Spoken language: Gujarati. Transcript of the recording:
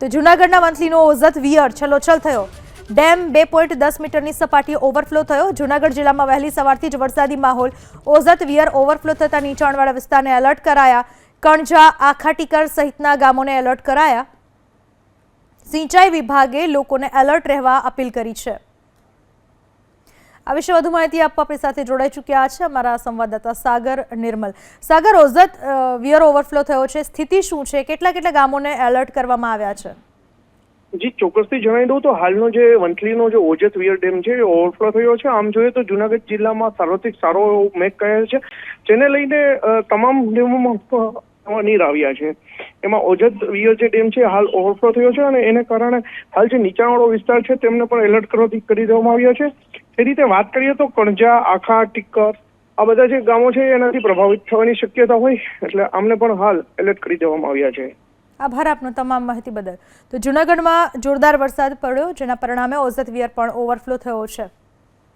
તો જૂનાગઢના મંથલીનો ઓઝત વિયર છલોછલ થયો. ડેમ બે પોઈન્ટ દસ મીટરની સપાટીએ ઓવરફ્લો થયો. જૂનાગઢ જિલ્લામાં વહેલી સવારથી જ વરસાદી માહોલ ઓઝત વિયર ઓવરફ્લો થતા નીચાણવાળા વિસ્તારને એલર્ટ કરાયા. કણજા, આખાટીકર સહિતના ગામોને એલર્ટ કરાયા. સિંચાઈ વિભાગે લોકોને એલર્ટ રહેવા અપીલ કરી છે. આ વિશે વધુ માહિતી આપવા આપણી સાથે જોડાઈ ચૂક્યા છે અમારા સંવાદદાતા સાગર નિર્મલ. સાગર, ઓઝત વિયર ઓવરફ્લો થયો છે. સ્થિતિ શું છે? કેટલા કેટલા ગામોને એલર્ટ કરવામાં આવ્યા છે? જી, ચોક્કસથી જણાવી દઉં તો હાલનો જે વંથલીનો જે ઓજત વિયર ડેમ છે, એ ઓવરફ્લો થયો છે. આમ જોઈએ તો જુનાગઢ જિલ્લામાં સાર્વત્રિક સારો એવો મેઘ કહેલ છે. જેને લઈને તમામ ડેમોમાં નીર આવ્યા છે. એમાં ઓજત વિયર જે ડેમ છે, હાલ ઓવરફ્લો થયો છે અને એને કારણે હાલ જે નીચાણવાળો વિસ્તાર છે, તેમને પણ એલર્ટ કરવાથી કરી દેવામાં આવ્યા છે. એ રીતે વાત કરીએ તો કણજા, આખા ટીકર આ બધા જે ગામો છે એનાથી પ્રભાવિત થવાની શક્યતા હોય, એટલે આમને પણ હાલ એલર્ટ કરી દેવામાં આવ્યા છે. આભાર આપનો તમામ માહિતી બદલ. તો જૂનાગઢમાં જોરદાર વરસાદ પડ્યો, જેના પરિણામે ઓઝત વિયર પણ ઓવરફ્લો થયો છે.